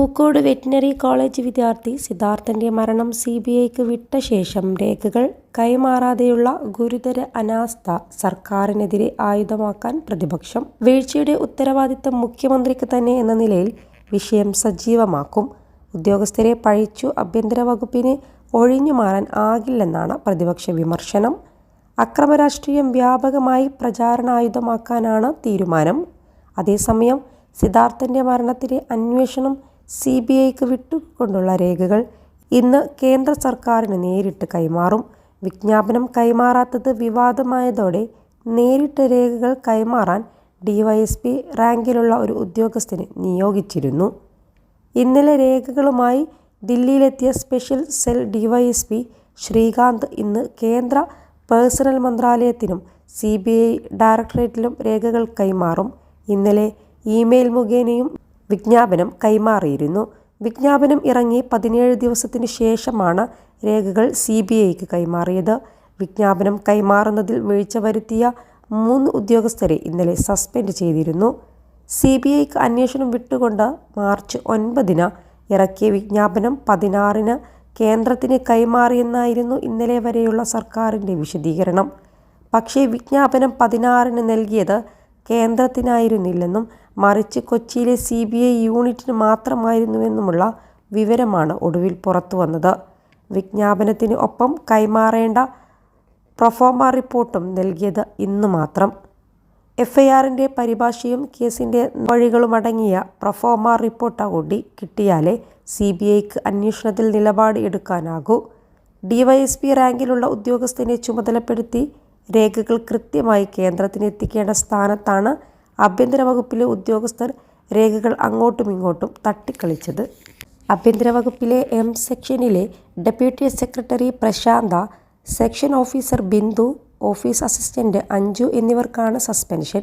Pookode veterinary college വിദ്യാർത്ഥി സിദ്ധാർത്ഥന്റെ മരണം C B ഐക്ക് വിട്ട ശേഷം രേഖകൾ കൈമാറാതെയുള്ള ഗുരുതര അനാസ്ഥ സർക്കാരിനെതിരെ ആയുധമാക്കാൻ പ്രതിപക്ഷം വീഴ്ചയുടെ ഉത്തരവാദിത്തം മുഖ്യമന്ത്രിക്ക് തന്നെ എന്ന നിലയിൽ വിഷയം സജീവമാക്കും. ഉദ്യോഗസ്ഥരെ പഴിച്ചു ആഭ്യന്തര വകുപ്പിന് ഒഴിഞ്ഞു മാറാൻ ആകില്ലെന്നാണ് പ്രതിപക്ഷ വിമർശനം. അക്രമരാഷ്ട്രീയം വ്യാപകമായി പ്രചാരണായുധമാക്കാനാണ് തീരുമാനം. അതേസമയം സിദ്ധാർത്ഥന്റെ മരണത്തിലെ അന്വേഷണം സി ബി ഐക്ക് വിട്ടുകൊണ്ടുള്ള രേഖകൾ ഇന്ന് കേന്ദ്ര സർക്കാരിന് നേരിട്ട് കൈമാറും. വിജ്ഞാപനം കൈമാറാത്തത് വിവാദമായതോടെ നേരിട്ട് രേഖകൾ കൈമാറാൻ ഡിവൈഎസ്പി റാങ്കിലുള്ള ഒരു ഉദ്യോഗസ്ഥനെ നിയോഗിച്ചിരുന്നു. ഇന്നലെ രേഖകളുമായി ദില്ലിയിലെത്തിയ സ്പെഷ്യൽ സെൽ ഡിവൈഎസ്പി ശ്രീകാന്ത് ഇന്ന് കേന്ദ്ര പേഴ്സണൽ മന്ത്രാലയത്തിനും സി ബി ഐ ഡയറക്ടറേറ്റിലും രേഖകൾ കൈമാറും. ഇന്നലെ ഇമെയിൽ മുഖേനയും വിജ്ഞാപനം കൈമാറിയിരുന്നു. വിജ്ഞാപനം ഇറങ്ങി പതിനേഴ് ദിവസത്തിന് ശേഷമാണ് രേഖകൾ സി ബി ഐക്ക് കൈമാറിയത്. വിജ്ഞാപനം കൈമാറുന്നതിൽ വീഴ്ച വരുത്തിയ മൂന്ന് ഉദ്യോഗസ്ഥരെ ഇന്നലെ സസ്പെൻഡ് ചെയ്തിരുന്നു. സി ബി ഐക്ക് അന്വേഷണം വിട്ടുകൊണ്ട് മാർച്ച് ഒൻപതിന് ഇറക്കിയ വിജ്ഞാപനം പതിനാറിന് കേന്ദ്രത്തിന് കൈമാറിയെന്നായിരുന്നു ഇന്നലെ വരെയുള്ള സർക്കാരിന്റെ വിശദീകരണം. പക്ഷേ വിജ്ഞാപനം പതിനാറിന് നൽകിയത് കേന്ദ്രത്തിനായിരുന്നില്ലെന്നും മറിച്ച് കൊച്ചിയിലെ സി ബി ഐ യൂണിറ്റിന് മാത്രമായിരുന്നുവെന്നുമുള്ള വിവരമാണ് ഒടുവിൽ പുറത്തു വന്നത്. വിജ്ഞാപനത്തിന് ഒപ്പം കൈമാറേണ്ട പ്രൊഫോമ റിപ്പോർട്ടും നൽകിയത് ഇന്ന് മാത്രം. എഫ്ഐആറിന്റെ പരിഭാഷയും കേസിന്റെ വഴികളുമടങ്ങിയ പ്രൊഫോമ റിപ്പോർട്ട് കൂടി കിട്ടിയാലേ സി ബി ഐക്ക് അന്വേഷണത്തിൽ നിലപാട് എടുക്കാനാകൂ. ഡിവൈഎസ്പി റാങ്കിലുള്ള ഉദ്യോഗസ്ഥനെ ചുമതലപ്പെടുത്തി രേഖകൾ കൃത്യമായി കേന്ദ്രത്തിന് എത്തിക്കേണ്ട സ്ഥാനത്താണ് ആഭ്യന്തര വകുപ്പിലെ ഉദ്യോഗസ്ഥർ രേഖകൾ അങ്ങോട്ടും ഇങ്ങോട്ടും തട്ടിക്കളിച്ചത്. ആഭ്യന്തര വകുപ്പിലെ M സെക്ഷനിലെ deputy secretary Prashanth section officer Bindu office assistant Anju എന്നിവർക്കാണ് സസ്പെൻഷൻ.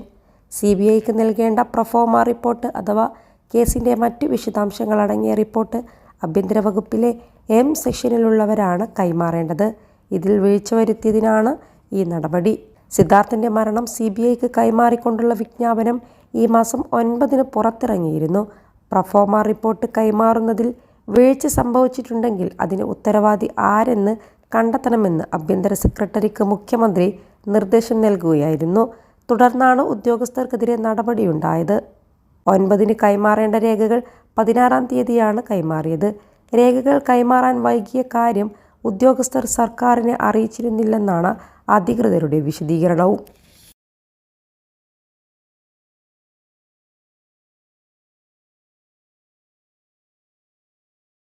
സി ബി ഐക്ക് നൽകേണ്ട പ്രൊഫോമ റിപ്പോർട്ട് അഥവാ കേസിന്റെ മറ്റ് വിശദാംശങ്ങൾ അടങ്ങിയ റിപ്പോർട്ട് ആഭ്യന്തര വകുപ്പിലെ എം സെക്ഷനിലുള്ളവരാണ് കൈമാറേണ്ടത്. ഇതിൽ വീഴ്ച വരുത്തിയതിനാണ് ഈ നടപടി. സിദ്ധാർത്ഥന്റെ മരണം സി ബി ഐക്ക് കൈമാറിക്കൊണ്ടുള്ള വിജ്ഞാപനം ഈ മാസം ഒൻപതിന് പുറത്തിറങ്ങിയിരുന്നു. പ്രഫോമ റിപ്പോർട്ട് കൈമാറുന്നതിൽ വീഴ്ച സംഭവിച്ചിട്ടുണ്ടെങ്കിൽ അതിന് ഉത്തരവാദി ആരെന്ന് കണ്ടെത്തണമെന്ന് ആഭ്യന്തര സെക്രട്ടറിക്ക് മുഖ്യമന്ത്രി നിർദ്ദേശം നൽകുകയായിരുന്നു. തുടർന്നാണ് ഉദ്യോഗസ്ഥർക്കെതിരെ നടപടിയുണ്ടായത്. ഒൻപതിന് കൈമാറേണ്ട രേഖകൾ പതിനാറാം തീയതിയാണ് കൈമാറിയത്. രേഖകൾ കൈമാറാൻ വൈകിയ കാര്യം ഉദ്യോഗസ്ഥർ സർക്കാരിനെ അറിയിച്ചിരുന്നില്ലെന്നാണ് അധികൃതരുടെ വിശദീകരണവും.